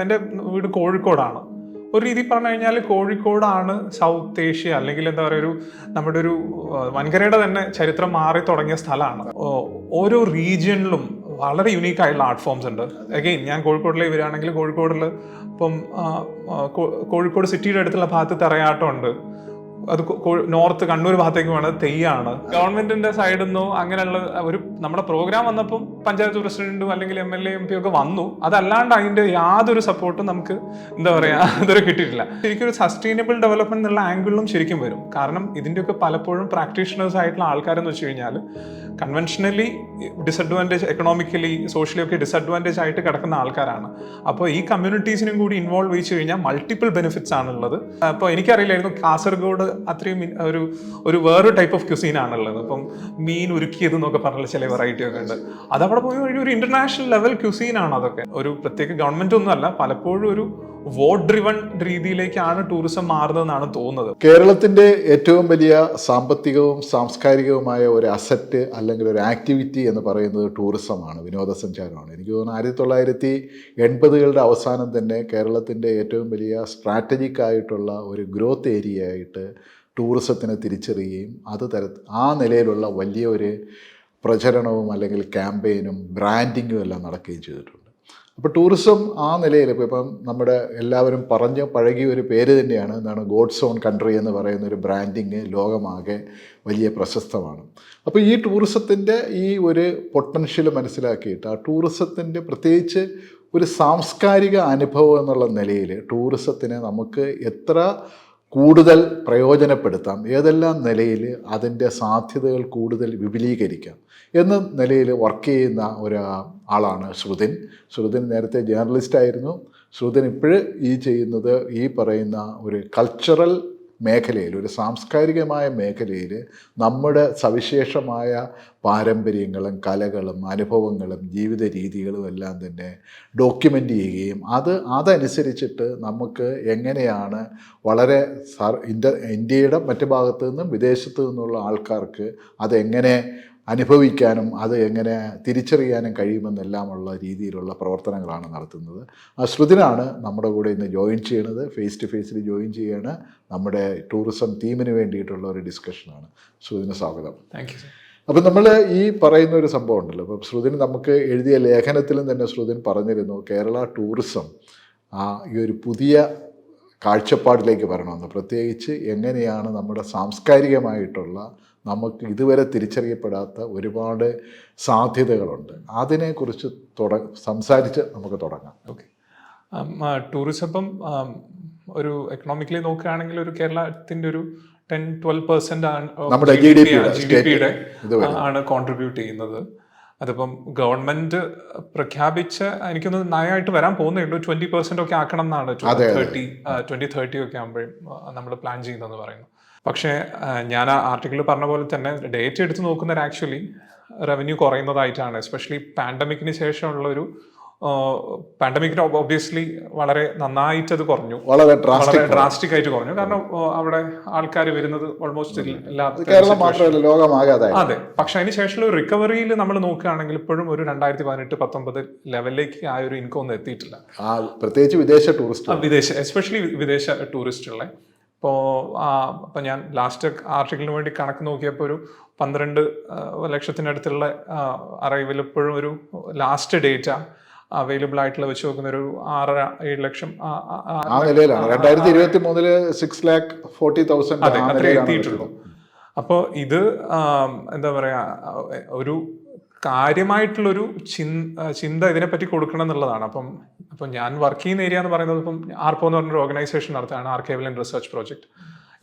എന്റെ വീട് കോഴിക്കോടാണ്. ഒരു രീതി പറഞ്ഞു കഴിഞ്ഞാൽ കോഴിക്കോടാണ് സൗത്ത് ഏഷ്യ അല്ലെങ്കിൽ എന്താ പറയുക ഒരു നമ്മുടെ ഒരു വൻകരയുടെ തന്നെ ചരിത്രം മാറി തുടങ്ങിയ സ്ഥലമാണ്. ഓരോ റീജിയണിലും വളരെ യുണീക്ക് ആയിട്ടുള്ള ആർട്ട് ഫോംസ് ഉണ്ട്. അഗെയിൻ ഞാൻ കോഴിക്കോടിലേ വരികയാണെങ്കിൽ കോഴിക്കോടിൽ ഇപ്പം കോഴിക്കോട് സിറ്റിയുടെ അടുത്തുള്ള ഭാഗത്ത് തെറയാട്ടം ഉണ്ട്. അത് നോർത്ത് കണ്ണൂർ ഭാഗത്തേക്ക് വേണത് തെയ്യാണ്. ഗവൺമെന്റിന്റെ സൈഡിൽ നിന്നോ അങ്ങനെയുള്ള ഒരു നമ്മുടെ പ്രോഗ്രാം വന്നപ്പോൾ പഞ്ചായത്ത് പ്രസിഡന്റും അല്ലെങ്കിൽ M L A M P ഒക്കെ വന്നു. അതല്ലാണ്ട് അതിന്റെ യാതൊരു സപ്പോർട്ടും നമുക്ക് എന്താ പറയാ ഇതുവരെ കിട്ടിയിട്ടില്ല. ശരിക്കും ഒരു സസ്റ്റൈനബിൾ ഡെവലപ്മെന്റ് എന്നുള്ള ആംഗിളിലും ശരിക്കും വരും. കാരണം ഇതിന്റെയൊക്കെ പലപ്പോഴും പ്രാക്ടീഷണേഴ്സ് ആയിട്ടുള്ള ആൾക്കാരെന്ന് വെച്ച് കഴിഞ്ഞാൽ കൺവെൻഷനലി ഡിസഡ്വാന്റേജ് എക്കണോമിക്കലി സോഷ്യലി ഒക്കെ ഡിസഡ്വാന്റേജ് ആയിട്ട് കിടക്കുന്ന ആൾക്കാരാണ്. അപ്പോൾ ഈ കമ്മ്യൂണിറ്റീസിനും കൂടി ഇൻവോൾവ് ചെയ്ത് കഴിഞ്ഞാൽ മൾട്ടിപ്പിൾ ബെനിഫിറ്റ്സ് ആണുള്ളത്. അപ്പോൾ എനിക്കറിയില്ലായിരുന്നു കാസർഗോഡ് അത്രയും ഒരു ഒരു വേറൊരു ടൈപ്പ് ഓഫ് ആണല്ലോ അപ്പം മീൻ ഉരുക്കിയത് എന്നൊക്കെ പറഞ്ഞ ചില വെറൈറ്റി ഒക്കെ ഉണ്ട്. അതവിടെ പോയി കഴിഞ്ഞാൽ ഒരു ഇന്റർനാഷണൽ ലെവൽ ക്യുസീൻ ആണ് അതൊക്കെ. ഒരു പ്രത്യേക ഗവൺമെന്റ് ഒന്നും അല്ല പലപ്പോഴും ഒരു വോട്ട് ഡ്രിവൺ രീതിയിലേക്കാണ് ടൂറിസം മാറുന്നതെന്നാണ് തോന്നുന്നത്. കേരളത്തിന്റെ ഏറ്റവും വലിയ സാമ്പത്തികവും സാംസ്കാരികവുമായ ഒരു അസറ്റ് അല്ലെങ്കിൽ ഒരു ആക്ടിവിറ്റി എന്ന് പറയുന്നത് ടൂറിസമാണ് വിനോദസഞ്ചാരമാണ്. എനിക്ക് തോന്നുന്നു ആയിരത്തി തൊള്ളായിരത്തി എൺപതുകളുടെ അവസാനം തന്നെ കേരളത്തിന്റെ ഏറ്റവും വലിയ സ്ട്രാറ്റജിക് ആയിട്ടുള്ള ഒരു ഗ്രോത്ത് ഏരിയ ആയിട്ട് ടൂറിസത്തിനെ തിരിച്ചറിയുകയും അത് തര ആ നിലയിലുള്ള വലിയൊരു പ്രചരണവും അല്ലെങ്കിൽ ക്യാമ്പയിനും ബ്രാൻഡിങ്ങും എല്ലാം നടക്കുകയും ചെയ്തിട്ടുണ്ട്. അപ്പോൾ ടൂറിസം ആ നിലയിൽ ഇപ്പോൾ ഇപ്പം നമ്മുടെ എല്ലാവരും പറഞ്ഞ് പഴകിയ ഒരു പേര് തന്നെയാണ്. എന്താണ്? ഗോഡ്സ് ഓൺ കൺട്രി എന്ന് പറയുന്ന ഒരു ബ്രാൻഡിങ് ലോകമാകെ വലിയ പ്രശസ്തമാണ്. അപ്പോൾ ഈ ടൂറിസത്തിന്റെ ഈ ഒരു പൊട്ടൻഷ്യൽ മനസ്സിലാക്കിയിട്ട് ആ ടൂറിസത്തിന്റെ പ്രത്യേകിച്ച് ഒരു സാംസ്കാരിക അനുഭവം എന്നുള്ള നിലയിൽ ടൂറിസത്തിന് നമുക്ക് എത്ര കൂടുതൽ പ്രയോജനപ്പെടുത്താം. ഏതെല്ലാം നിലയിൽ അതിന്റെ സാധ്യതകൾ കൂടുതൽ വിപുലീകരിക്കാം എന്ന നിലയിൽ വർക്ക് ചെയ്യുന്ന ഒരു ആളാണ് ശ്രുതിൻ. ശ്രുതിൻ നേരത്തെ ജേർണലിസ്റ്റ് ആയിരുന്നു. ശ്രുതിൻ ഇപ്പോൾ ഈ ചെയ്യുന്നത് ഈ പറയുന്ന ഒരു കൾച്ചറൽ മേഖലയിൽ ഒരു സാംസ്കാരികമായ മേഖലയിൽ നമ്മുടെ സവിശേഷമായ പാരമ്പര്യങ്ങളും കലകളും അനുഭവങ്ങളും ജീവിത രീതികളും എല്ലാം തന്നെ ഡോക്യുമെന്റ് ചെയ്യുകയും അത് അതനുസരിച്ചിട്ട് നമുക്ക് എങ്ങനെയാണ് വളരെ ഇന്ത്യ ഇന്ത്യയുടെ മറ്റു ഭാഗത്തു നിന്നും വിദേശത്തു നിന്നുള്ള ആൾക്കാർക്ക് അതെങ്ങനെ അനുഭവിക്കാനും അത് എങ്ങനെ തിരിച്ചറിയാനും കഴിയുമെന്നെല്ലാമുള്ള രീതിയിലുള്ള പ്രവർത്തനങ്ങളാണ് നടത്തുന്നത്. ആ ശ്രുതിനാണ് നമ്മുടെ കൂടെ ഇന്ന് ജോയിൻ ചെയ്യണത്. ഫേസ് ടു ഫേസിൽ ജോയിൻ ചെയ്യാണ്. നമ്മുടെ ടൂറിസം തീമിന് വേണ്ടിയിട്ടുള്ള ഒരു ഡിസ്കഷനാണ് ശ്രുതിന് സ്വാഗതം. താങ്ക് യു അപ്പം നമ്മൾ ഈ പറയുന്ന ഒരു സംഭവം ഉണ്ടല്ലോ. അപ്പം ശ്രുതിന് നമുക്ക് എഴുതിയ ലേഖനത്തിലും തന്നെ ശ്രുതിൻ പറഞ്ഞിരുന്നു കേരള ടൂറിസം ആ ഈ ഒരു പുതിയ കാഴ്ചപ്പാടിലേക്ക് വരണമെന്ന്. പ്രത്യേകിച്ച് എങ്ങനെയാണ് നമ്മുടെ സാംസ്കാരികമായിട്ടുള്ള നമുക്ക് ഇതുവരെ തിരിച്ചറിയപ്പെടാത്ത ഒരുപാട് സാധ്യതകളുണ്ട്. അതിനെക്കുറിച്ച് തുട സംസാരിച്ച് നമുക്ക് തുടങ്ങാം. ഓക്കെ. ടൂറിസം ഇപ്പം ഒരു എക്കണോമിക്കലി നോക്കുകയാണെങ്കിൽ ഒരു കേരളത്തിന്റെ ഒരു ടെൻ ട്വൽവ് പെർസെന്റ് ആണ് നമ്മുടെ ജി ഡി പിയുടെ ആണ് കോൺട്രിബ്യൂട്ട് ചെയ്യുന്നത്. അതിപ്പം ഗവൺമെന്റ് പ്രഖ്യാപിച്ച എനിക്കൊന്ന് നയമായിട്ട് വരാൻ പോകുന്നേ ഉള്ളൂ. ട്വന്റി പെർസെന്റ് ഒക്കെ ആക്കണം എന്നാണ് തേർട്ടി ട്വന്റി തേർട്ടി ഒക്കെ ആകുമ്പോഴും നമ്മൾ പ്ലാൻ ചെയ്യുന്നതെന്ന് പറയുന്നു പക്ഷേ ഞാൻ ആ ആർട്ടിക്കിൾ പറഞ്ഞ പോലെ തന്നെ ഡേറ്റ് എടുത്ത് നോക്കുന്നവർ ആക്ച്വലി റവന്യൂ കുറയുന്നതായിട്ടാണ്. എസ്പെഷ്യലി പാൻഡമിക്കിന് ശേഷമുള്ള ഒരു പാൻഡമിക്കിന് ഒബ്വിയസ്ലി വളരെ നന്നായിട്ട് അത് കുറഞ്ഞു. വളരെ ഡ്രാസ്റ്റിക് ആയിട്ട്. കുറഞ്ഞു. കാരണം അവിടെ ആൾക്കാർ വരുന്നത് ഓൾമോസ്റ്റ് ഇല്ലാത്ത അതെ. പക്ഷെ അതിന് ശേഷമുള്ള ഒരു റിക്കവറിയിൽ നമ്മൾ നോക്കുകയാണെങ്കിൽ ഇപ്പോഴും ഒരു രണ്ടായിരത്തി പതിനെട്ട് പത്തൊമ്പത് ലെവലിലേക്ക് ആ ഒരു ഇൻകം ഒന്നും എത്തിയിട്ടില്ല. പ്രത്യേകിച്ച് വിദേശ ടൂറിസ്റ്റ് വിദേശ എസ്പെഷ്യലി വിദേശ ടൂറിസ്റ്റുകളെ ഇപ്പോൾ ഇപ്പം ഞാൻ ലാസ്റ്റ് ആർട്ടിക്കിളിന് വേണ്ടി കണക്ക് നോക്കിയപ്പോൾ ഒരു പന്ത്രണ്ട് ലക്ഷത്തിനടുത്തുള്ള അറൈവൽ ഇപ്പോഴും ഒരു ലാസ്റ്റ് ഡേറ്റ അവൈലബിൾ ആയിട്ടുള്ള വെച്ച് നോക്കുന്ന ഒരു ആറര ഏഴ് ലക്ഷം ആ, ആ, ആ, ആ നിലയിലാണ് രണ്ടായിരത്തി ഇരുപത്തി മൂന്നിൽ സിക്സ് ലാക്ക് ഫോർട്ടി തൗസൻഡ് അതെ അത്രേ എത്തിയിട്ടുള്ളൂ അപ്പോൾ ഇത് എന്താ പറയുക ഒരു കാര്യമായിട്ടുള്ളൊരു ചിന്ത ഇതിനെപ്പറ്റി കൊടുക്കണം എന്നുള്ളതാണ് അപ്പം അപ്പം ഞാൻ വർക്ക് ചെയ്യുന്ന ഏരിയ എന്ന് പറയുന്നത് ഇപ്പം ആർപ്പോ എന്ന് പറഞ്ഞൊരു ഓർഗനൈസേഷൻ നടത്തുകയാണ് ആർക്കേവൽ ആൻഡ് റിസർച്ച് പ്രോജക്റ്റ്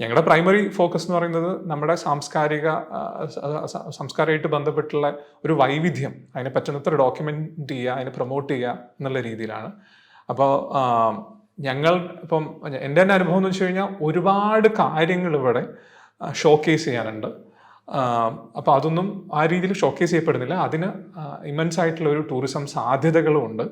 ഞങ്ങളുടെ പ്രൈമറി ഫോക്കസ് എന്ന് പറയുന്നത് നമ്മുടെ സാംസ്കാരിക സംസ്കാരമായിട്ട് ബന്ധപ്പെട്ടുള്ള ഒരു വൈവിധ്യം അതിനെ പറ്റുന്നത്ര ഡോക്യുമെന്റ് ചെയ്യുക അതിനെ പ്രൊമോട്ട് ചെയ്യുക എന്നുള്ള രീതിയിലാണ്. അപ്പോൾ ഞങ്ങൾ ഇപ്പം എന്റെ തന്നെ അനുഭവം എന്ന് വെച്ച് കഴിഞ്ഞാൽ ഒരുപാട് കാര്യങ്ങൾ ഇവിടെ ഷോക്കേസ് ചെയ്യാനുണ്ട്. അപ്പോൾ അതൊന്നും ആ രീതിയിൽ ഷോക്കേസ് ചെയ്യപ്പെടുന്നില്ല. അതിന് ഇമൻസ് ആയിട്ടുള്ള ഒരു ടൂറിസം സാധ്യതകളും ഉണ്ട്.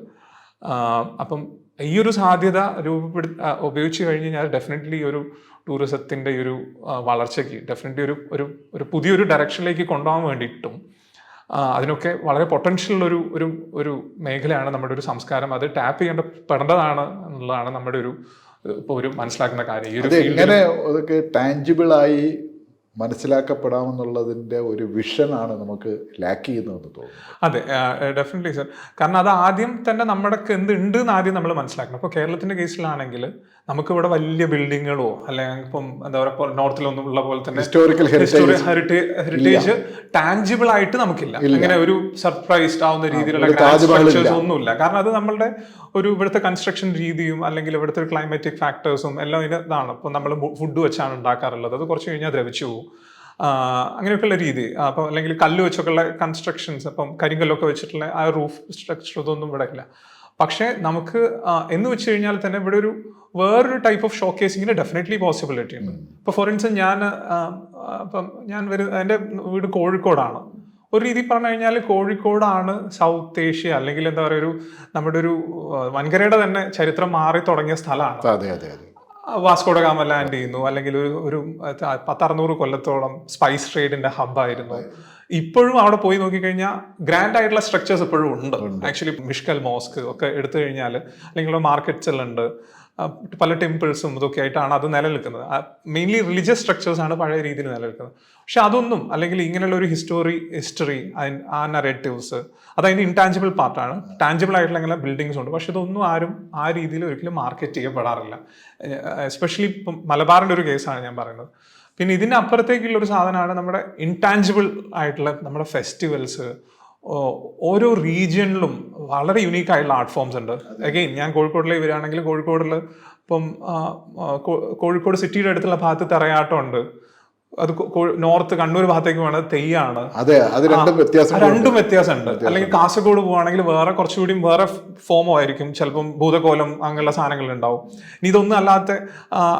അപ്പം ഈ ഒരു സാധ്യത രൂപപ്പെടു ഉപയോഗിച്ചു കഴിഞ്ഞ് കഴിഞ്ഞാൽ ഡെഫിനറ്റ്ലി ഒരു ടൂറിസത്തിന്റെ ഒരു വളർച്ചയ്ക്ക് ഡെഫിനറ്റ്ലി ഒരു ഒരു ഒരു പുതിയൊരു ഡയറക്ഷനിലേക്ക് കൊണ്ടുപോകാൻ വേണ്ടിയിട്ടും അതിനൊക്കെ വളരെ പൊട്ടൻഷ്യൽ ഒരു ഒരു ഒരു മേഖലയാണ് നമ്മുടെ ഒരു സംസ്കാരം. അത് ടാപ്പ് ചെയ്യേണ്ടപ്പെടേണ്ടതാണ് എന്നുള്ളതാണ് നമ്മുടെ ഒരു ഇപ്പോൾ ഒരു മനസ്സിലാക്കുന്ന കാര്യം. ഈ ഒരു എങ്ങനെ അതൊക്കെ ടാഞ്ചിബിളായി മനസ്സിലാക്കപ്പെടാമെന്നുള്ളതിന്റെ ഒരു വിഷനാണ് നമുക്ക് ലാക്ക് ചെയ്യുന്നതെന്ന് തോന്നുന്നു. അതെ ഡെഫിനറ്റ്ലി സർ കാരണം അത് ആദ്യം തന്നെ നമ്മുടെ എന്ത് ഉണ്ട് എന്ന് ആദ്യം നമ്മൾ മനസ്സിലാക്കണം. ഇപ്പോൾ കേരളത്തിന്റെ കേസിലാണെങ്കിൽ നമുക്കിവിടെ വലിയ ബിൽഡിങ്ങുകളോ അല്ലെങ്കിൽ ഇപ്പം എന്താ പറയുക നോർത്തിലൊന്നും ഉള്ള പോലെ തന്നെ ഹിസ്റ്റോറിക്കൽ ഹെറിറ്റേജ് ടാഞ്ചിബിൾ ആയിട്ട് നമുക്കില്ല. അങ്ങനെ ഒരു സർപ്രൈസ്ഡ് ആവുന്ന രീതിയിലുള്ള സ്ട്രക്ചേഴ്സ്. ഒന്നുമില്ല. കാരണം അത് നമ്മളുടെ ഒരു ഇവിടുത്തെ കൺസ്ട്രക്ഷൻ രീതിയും അല്ലെങ്കിൽ ഇവിടുത്തെ ക്ലൈമാറ്റിക് ഫാക്ടേഴ്സും എല്ലാം ഇതിന് ഇതാണ്. ഇപ്പം നമ്മൾ ഫുഡ് വെച്ചാണ് ഉണ്ടാക്കാറുള്ളത്. അത് കുറച്ച് കഴിഞ്ഞാൽ ദ്രവിച്ചു പോകും അങ്ങനെയൊക്കെയുള്ള രീതി. അപ്പം അല്ലെങ്കിൽ കല്ല് വെച്ചൊക്കെയുള്ള കൺസ്ട്രക്ഷൻസ് അപ്പം കരിങ്കല്ലൊക്കെ വെച്ചിട്ടുള്ള ആ റൂഫ് സ്ട്രക്ചർ ഇതൊന്നും ഇവിടെ ഇല്ല പക്ഷേ നമുക്ക് എന്ന് വെച്ച് കഴിഞ്ഞാൽ തന്നെ ഇവിടെ ഒരു വേറൊരു ടൈപ്പ് ഓഫ് ഷോ കേസിങ്ങിന് ഡെഫിനറ്റ്ലി പോസിബിലിറ്റി ഉണ്ട് ഇപ്പോൾ ഫോർ ഇൻസ്റ്റൻസ് ഞാൻ ഇപ്പം ഞാൻ വരും എന്റെ വീട് കോഴിക്കോടാണ്. ഒരു രീതി പറഞ്ഞു കഴിഞ്ഞാൽ കോഴിക്കോടാണ് സൗത്ത് ഏഷ്യ അല്ലെങ്കിൽ എന്താ പറയുക ഒരു നമ്മുടെ ഒരു വൻകരയുടെ തന്നെ ചരിത്രം മാറി തുടങ്ങിയ സ്ഥലമാണ്. അതെ അതെ അതെ. വാസ്കോഡ ഗാമ ലാൻഡ് ചെയ്യുന്നു. അല്ലെങ്കിൽ ഒരു ഒരു പത്തറുന്നൂറ് കൊല്ലത്തോളം സ്പൈസ് ട്രേഡിന്റെ ഹബ്ബായിരുന്നു ഇപ്പോഴും അവിടെ പോയി നോക്കിക്കഴിഞ്ഞാൽ ഗ്രാൻഡ് ആയിട്ടുള്ള സ്ട്രക്ചേഴ്സ് ഇപ്പോഴും ഉണ്ട്. ആക്ച്വലി മിഷ്കൽ മോസ്ക് ഒക്കെ എടുത്തു കഴിഞ്ഞാൽ അല്ലെങ്കിൽ മാർക്കറ്റ്സ് എല്ലാം ഉണ്ട്. പല ടെമ്പിൾസും ഇതൊക്കെ ആയിട്ടാണ് അത് നിലനിൽക്കുന്നത്. മെയിൻലി റിലീജിയസ് സ്ട്രക്ചേഴ്സ് ആണ് പഴയ രീതിയിൽ നിലനിൽക്കുന്നത്. പക്ഷെ അതൊന്നും അല്ലെങ്കിൽ ഇങ്ങനെയുള്ള ഒരു ഹിസ്റ്റോറി ഹിസ്റ്ററി ആ നറേറ്റീവ്സ് അത് അതിന്റെ ഇൻടാഞ്ചിബിൾ പാർട്ടാണ് ടാഞ്ചിബിൾ ആയിട്ടുള്ള ഇങ്ങനെ ബിൽഡിങ്സ് ഉണ്ട്. പക്ഷെ ഇതൊന്നും ആരും ആ രീതിയിൽ ഒരിക്കലും മാർക്കറ്റ് ചെയ്യപ്പെടാറില്ല. എസ്പെഷ്യലി ഇപ്പം മലബാറിന്റെ ഒരു കേസാണ് ഞാൻ പറയുന്നത്. പിന്നെ ഇതിനപ്പുറത്തേക്കുള്ള ഒരു സാധനമാണ് നമ്മുടെ ഇൻടാഞ്ചിബിൾ ആയിട്ടുള്ള നമ്മുടെ ഫെസ്റ്റിവൽസ് ഓരോ റീജിയണിലും വളരെ യുണീക്ക് ആയിട്ടുള്ള ആർട്ട് ഫോംസ് ഉണ്ട്. അഗെയിൻ ഞാൻ കോഴിക്കോടിലെ വരികയാണെങ്കിൽ കോഴിക്കോടിൽ ഇപ്പം കോഴിക്കോട് സിറ്റിയുടെ അടുത്തുള്ള ഭാഗത്ത് തറയാട്ടം ഉണ്ട് അത് നോർത്ത് കണ്ണൂർ ഭാഗത്തേക്ക് വേണത് തെയ്യാണ്. അതെ അത് രണ്ടും വ്യത്യാസം രണ്ടും വ്യത്യാസമുണ്ട്. അല്ലെങ്കിൽ കാസർഗോഡ് പോവാണെങ്കിൽ വേറെ കുറച്ചുകൂടി വേറെ ഫോമോ ആയിരിക്കും. ചിലപ്പം ഭൂതകോലം അങ്ങനെയുള്ള സാധനങ്ങൾ ഉണ്ടാവും. ഇനി ഇതൊന്നും അല്ലാത്ത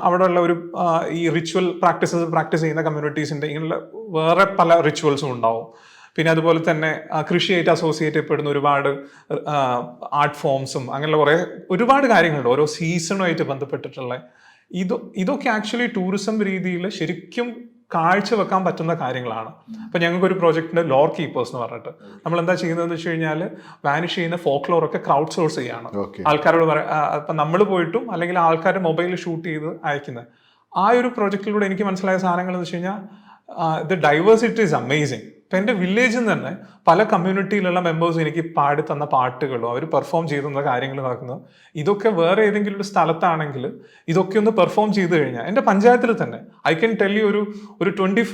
അവിടെ അവിടെയുള്ള ഒരു ഈ റിച്വൽ പ്രാക്ടീസസ് പ്രാക്ടീസ് ചെയ്യുന്ന കമ്മ്യൂണിറ്റീസിന്റെ ഇങ്ങനെയുള്ള വേറെ പല റിച്വൽസും ഉണ്ടാവും. പിന്നെ അതുപോലെ തന്നെ കൃഷിയായിട്ട് അസോസിയേറ്റ് ചെയ്യപ്പെടുന്ന ഒരുപാട് ആർട്ട് ഫോംസും അങ്ങനെയുള്ള കുറേ ഒരുപാട് കാര്യങ്ങളുണ്ട്. ഓരോ സീസണുമായിട്ട് ബന്ധപ്പെട്ടിട്ടുള്ള. ഇത് ഇതൊക്കെ ആക്ച്വലി ടൂറിസം രീതിയിൽ ശരിക്കും കാഴ്ചവെക്കാൻ പറ്റുന്ന കാര്യങ്ങളാണ്. അപ്പൊ ഞങ്ങൾക്ക് ഒരു പ്രോജക്റ്റിന്റെ ലോർ കീപ്പേഴ്സ് എന്ന് പറഞ്ഞിട്ട്. നമ്മൾ എന്താ ചെയ്യുന്നതെന്ന് വെച്ച് കഴിഞ്ഞാൽ വാനിഷ് ചെയ്യുന്ന ഫോക്ക് ലോർ ഒക്കെ ക്രൗഡ് സോഴ്സ് ചെയ്യാണ്. ആൾക്കാരോട് പറയാം അപ്പൊ നമ്മൾ പോയിട്ടും അല്ലെങ്കിൽ ആൾക്കാരുടെ മൊബൈലിൽ ഷൂട്ട് ചെയ്ത് അയക്കുന്നത് ആ ഒരു പ്രോജക്റ്റിലൂടെ എനിക്ക് മനസ്സിലായ സാധനങ്ങൾ എന്ന് വെച്ച് കഴിഞ്ഞാൽ ദ ഡൈവേഴ്സിറ്റി ഇസ് അമേസിങ് ഇപ്പം എന്റെ വില്ലേജിൽ നിന്ന് തന്നെ പല കമ്മ്യൂണിറ്റിയിലുള്ള മെമ്പേഴ്സ് എനിക്ക് പാടി തന്ന പാട്ടുകളും അവർ പെർഫോം ചെയ്തു തന്ന കാര്യങ്ങൾ നടക്കുന്നത് ഇതൊക്കെ വേറെ ഏതെങ്കിലും ഒരു സ്ഥലത്താണെങ്കിൽ ഇതൊക്കെ ഒന്ന് പെർഫോം ചെയ്തു കഴിഞ്ഞാൽ എന്റെ പഞ്ചായത്തിൽ തന്നെ ഐ ക്യാൻ ടെൽ യു ഒരു ഒരു ട്വന്റി